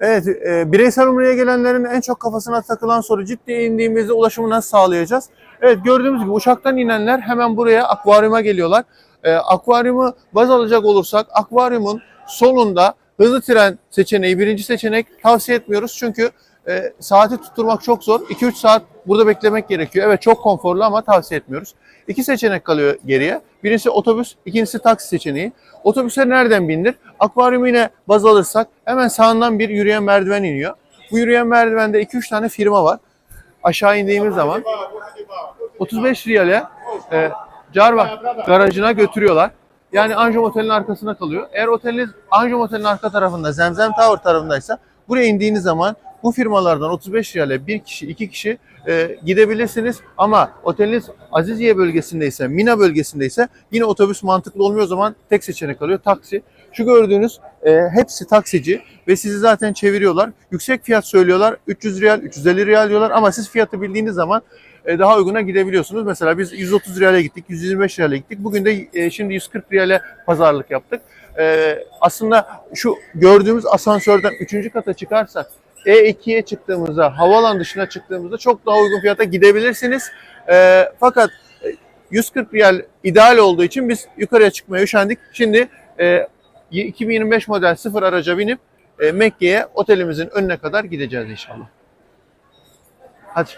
Evet, e, bireysel umreye gelenlerin en çok kafasına takılan soru ciddi indiğimizde ulaşımı nasıl sağlayacağız? Evet, gördüğümüz gibi uçaktan inenler hemen buraya akvaryuma geliyorlar. E, akvaryumu baz alacak olursak akvaryumun solunda hızlı tren seçeneği birinci seçenek tavsiye etmiyoruz. Çünkü e, saati tutturmak çok zor. 2-3 saat burada beklemek gerekiyor. Evet çok konforlu ama tavsiye etmiyoruz. İki seçenek kalıyor geriye. Birincisi otobüs, ikincisi taksi seçeneği. Otobüse nereden bindir? Akvaryumu yine baz alırsak hemen sağından bir yürüyen merdiven iniyor. Bu yürüyen merdivende 2-3 tane firma var. Aşağı indiğimiz zaman 35 riyale e, Carva garajına götürüyorlar. Yani Anjum Otel'in arkasına kalıyor. Eğer oteliniz Anjum Otel'in arka tarafında, Zemzem Tower tarafındaysa buraya indiğiniz zaman bu firmalardan 35 riyale bir kişi, iki kişi e, gidebilirsiniz. Ama oteliniz Aziziye bölgesindeyse, Mina bölgesindeyse yine otobüs mantıklı olmuyor o zaman tek seçenek kalıyor taksi. Şu gördüğünüz e, hepsi taksici ve sizi zaten çeviriyorlar. Yüksek fiyat söylüyorlar. 300 riyal, 350 riyal diyorlar ama siz fiyatı bildiğiniz zaman e, daha uyguna gidebiliyorsunuz. Mesela biz 130 riyale gittik, 125 riyale gittik. Bugün de e, şimdi 140 riyale pazarlık yaptık. E, aslında şu gördüğümüz asansörden 3. kata çıkarsak E2'ye çıktığımızda, havalan dışına çıktığımızda çok daha uygun fiyata gidebilirsiniz. E, fakat e, 140 riyal ideal olduğu için biz yukarıya çıkmaya üşendik. Şimdi e, 2025 model sıfır araca binip e, Mekke'ye otelimizin önüne kadar gideceğiz inşallah. Hadi.